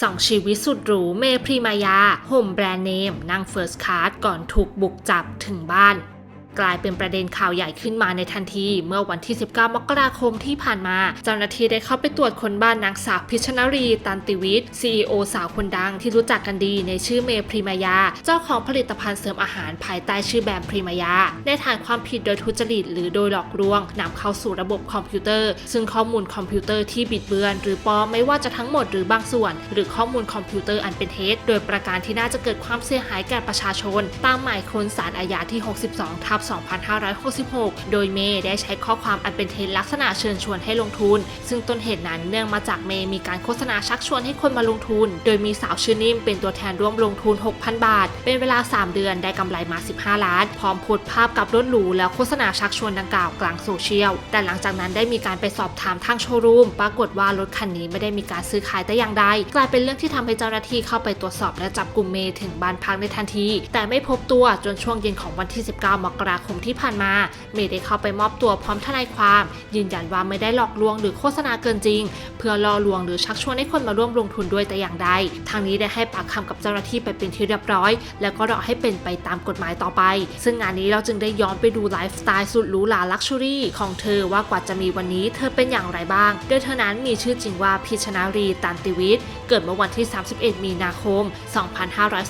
สองชีวิตสุดหรูเมพรีมายาห่มแบรนด์เนมนั่งเฟิร์สคลาสก่อนถูกบุกจับถึงบ้าน กลายเป็นประเด็นข่าวใหญ่ขึ้นมาในทันที เมื่อวันที่ 19 มกราคมที่ผ่านมา เจ้าหน้าที่ได้เข้าไปตรวจคนบ้านนางสาวพิชนารี ตันติวิทย์ CEO สาวคนดังที่รู้จักกันดีในชื่อเมพรีมายา เจ้าของผลิตภัณฑ์เสริมอาหารภายใต้ชื่อแบรนด์พรีมายาในฐานความผิดโดยทุจริตหรือโดยหลอกลวงนำเข้าสู่ระบบคอมพิวเตอร์ ซึ่งข้อมูลคอมพิวเตอร์ที่บิดเบือน หรือปลอมไม่ว่าจะทั้งหมดหรือบางส่วน หรือข้อมูลคอมพิวเตอร์อันเป็นเท็จโดยประการที่น่าจะเกิดความเสียหายแก่ประชาชน ตามหมายค้นสารอาญาที่ 62 ทับ2566 โดยเมย์ได้ใช้ข้อความอันเป็นเท็จลักษณะเชิญชวนให้ลงทุน ซึ่งต้นเหตุนั้นเนื่องมาจากเมย์มีการโฆษณาชักชวนให้คนมาลงทุน โดยมีสาวชื่อนิ่มเป็นตัวแทนร่วมลงทุน 6,000 บาท เป็นเวลา 3 เดือนได้กำไรมา 15 ล้าน พร้อมโพสต์ภาพกับรถหรูแล้วโฆษณาชักชวนดังกล่าวกลางโซเชียล แต่หลังจากนั้นได้มีการไปสอบถามทางโชว์รูม ปรากฏว่ารถคันนี้ไม่ได้มีการซื้อขายแต่อย่างใด กลายเป็นเรื่องที่ทำให้เจ้าหน้าที่เข้าไปตรวจสอบและจับกลุ่มเมย์ถึงบ้านพักในทันที แต่ไม่พบตัวจนช่วงเย็นของวันที่ 19 มกราคมที่ผ่านมา เมย์ได้เข้าไปมอบตัวพร้อมทนายความ ยืนยันว่าไม่ได้หลอกลวงหรือโฆษณาเกินจริง เพื่อล่อลวงหรือชักชวนให้คนมาร่วมลงทุนด้วยแต่อย่างใด ทางนี้ได้ให้ปากคำกับเจ้าหน้าที่ไปเป็นที่เรียบร้อย แล้วก็รอให้เป็นไปตามกฎหมายต่อไป ซึ่งงานนี้เราจึงได้ย้อนไปดูไลฟ์สไตล์สุดหรูหราลักชัวรี่ของเธอว่ากว่าจะมีวันนี้เธอเป็นอย่างไรบ้าง โดยเธอนั้นมีชื่อจริงว่าพิชนารีตันติวิทย์ เกิดเมื่อวันที่ 31 มีนาคม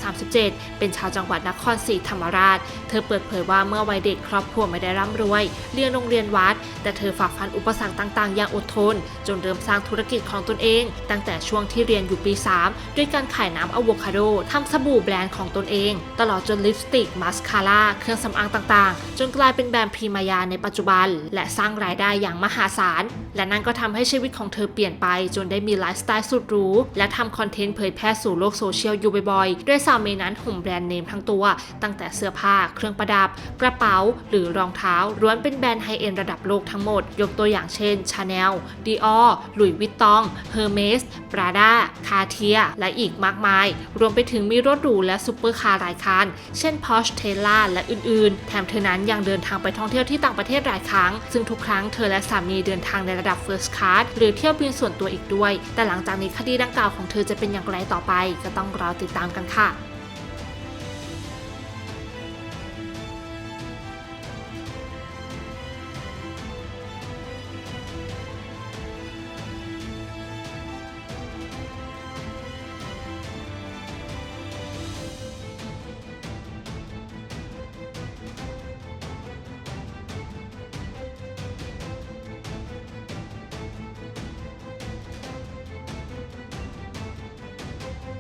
2537 เป็นชาวจังหวัดนครศรีธรรมราช เธอเปิดเผยว่าเมื่อวันยเด็กครอบครัวไม่ได้ร่ำรวย เรียนโรงเรียนวัด แต่เธอฝ่าฟันอุปสรรคต่างๆ อย่างอดทน จนเริ่มสร้างธุรกิจของตนเอง ตั้งแต่ช่วงที่เรียนอยู่ปี 3 ด้วยการขายน้ำอะโวคาโดทำสบู่แบรนด์ของตนเอง ตลอดจนลิปสติก มาสคาร่า เครื่องสำอางต่างๆ จนกลายเป็นแบรนด์พรีมายาในปัจจุบัน และสร้างรายได้อย่างมหาศาล และนั่นก็ทำให้ชีวิตของเธอเปลี่ยนไป จนได้มีไลฟ์สไตล์สุดหรูและทำคอนเทนต์เผยแพร่สู่โลกโซเชียลอยู่บ่อยๆด้วยสาวเมย์นั้นห่มแบรนด์เนมทั้งตัว ตั้งแต่เสื้อผ้าเครื่องประดับกระเป๋าหรือรองเท้าล้วนเป็นแบรนด์ไฮเอ็นระดับโลกทั้งหมด ยกตัวอย่างเช่น Chanel, Dior, Louis Vuitton, Hermes, Prada, Cartier และอีกมากมาย รวมไปถึงมีรถหรูและซุปเปอร์คาร์หลายคัน เช่น Porsche Tesla และอื่นๆ แถมเธอนั้นยังเดินทางไปท่องเที่ยวที่ต่างประเทศหลายครั้ง ซึ่งทุกครั้งเธอและสามีเดินทางในระดับ First Class หรือเที่ยวบินส่วนตัวอีกด้วย แต่หลังจากนี้คดีดังกล่าวของเธอจะเป็นอย่างไรต่อไป ก็ต้องรอติดตามกันค่ะ